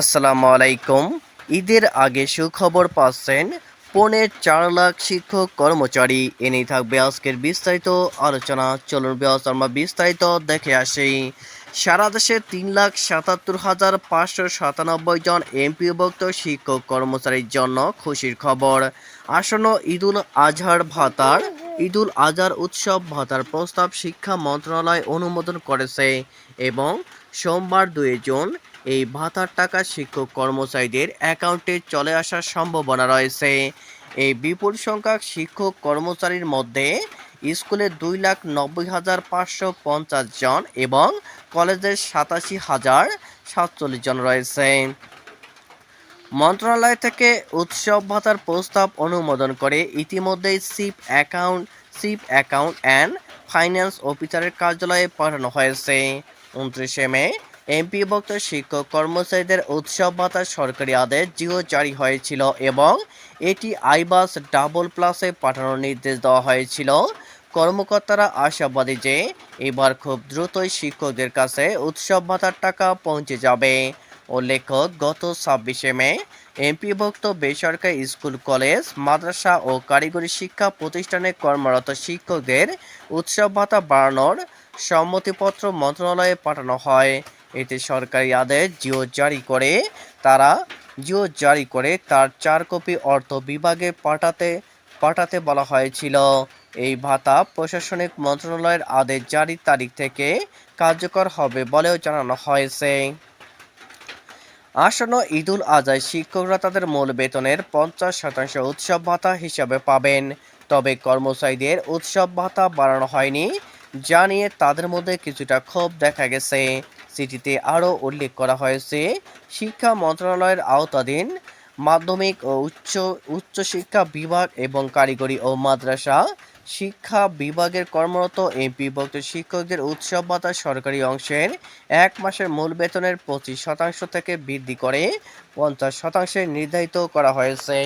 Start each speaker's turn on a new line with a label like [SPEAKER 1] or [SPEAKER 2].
[SPEAKER 1] আসসালামু আলাইকুম। ঈদের আগে সুখবর পাচ্ছেন পৌনে চার লাখ শিক্ষক কর্মচারী। এ নিয়ে থাকবে আজকের বিস্তারিত আলোচনা। চলুন আমরা বিস্তারিত দেখে আসি। সারা দেশে তিন লাখ সাতাত্তর হাজার পাঁচশো সাতানব্বই জন এমপিভুক্ত শিক্ষক কর্মচারীর জন্য খুশির খবর। আসন্ন ঈদুল আজহার ভাতার, ঈদুল আজহার উৎসব ভাতার প্রস্তাব শিক্ষা মন্ত্রণালয় অনুমোদন করেছে এবং সোমবার দুই জুন এই ভাতার টাকা শিক্ষক কর্মচারীদের অ্যাকাউন্টে চলে আসার সম্ভাবনা রয়েছে। এই বিপুল সংখ্যক শিক্ষক কর্মচারীর মধ্যে স্কুলে দুই লাখ নব্বই হাজার পাঁচশো পঞ্চাশ জন এবং কলেজের সাতাশি হাজার সাতচল্লিশ জন রয়েছে। মন্ত্রণালয় থেকে উৎসব ভাতার প্রস্তাব অনুমোদন করে ইতিমধ্যেই chief account chief account and finance অফিসারের কার্যালয়ে পাঠানো হয়েছে। উনত্রিশে মে এমপিভুক্ত শিক্ষক কর্মচারীদের উৎসব ভাতার সরকারি আদেশ জিও জারি হয়েছিল এবং এটি আইবাস ডাবল প্লাসে পাঠানোর নির্দেশ দেওয়া হয়েছিল। কর্মকর্তারা আশাবাদী যে এবার খুব দ্রুতই শিক্ষকদের কাছে উৎসব ভাতার টাকা পৌঁছে যাবে। উল্লেখ্য, গত ছাব্বিশে মে এমপি এমপিভুক্ত বেসরকারি স্কুল, কলেজ, মাদ্রাসা ও কারিগরি শিক্ষা প্রতিষ্ঠানে কর্মরত শিক্ষকদের উৎসব ভাতা বাড়ানোর সম্মতিপত্র মন্ত্রণালয়ে পাঠানো হয়। এতে সরকারি আদেশ জিও জারি করে। তারা জিও জারি করে তার চার কপি অর্থ বিভাগে পাঠাতে পাঠাতে বলা হয়েছিল। এই ভাতা প্রশাসনিক মন্ত্রণালয়ের আদেশ জারির তারিখ থেকে কার্যকর হবে বলেও জানানো হয়েছে। আসন্ন ঈদুল আজহায় শিক্ষকরা তাদের মূল বেতনের পঞ্চাশ শতাংশ উৎসব ভাতা হিসাবে পাবেন। তবে কর্মচারীদের উৎসব ভাতা বাড়ানো হয়নি যা নিয়ে তাদের মধ্যে কিছুটা ক্ষোভ দেখা গেছে। চিঠিতে আরও উল্লেখ করা হয়েছে, শিক্ষা মন্ত্রণালয়ের আওতাধীন মাধ্যমিক ও উচ্চ, উচ্চশিক্ষা বিভাগ এবং কারিগরি ও মাদ্রাসা, শিক্ষা বিভাগের কর্মরত এমপিভুক্ত শিক্ষকদের উৎসব ভাতা সরকারি অংশের এক মাসের মূল বেতনের পঁচিশ শতাংশ থেকে বৃদ্ধি করে পঞ্চাশ শতাংশে নির্ধারিত করা হয়েছে।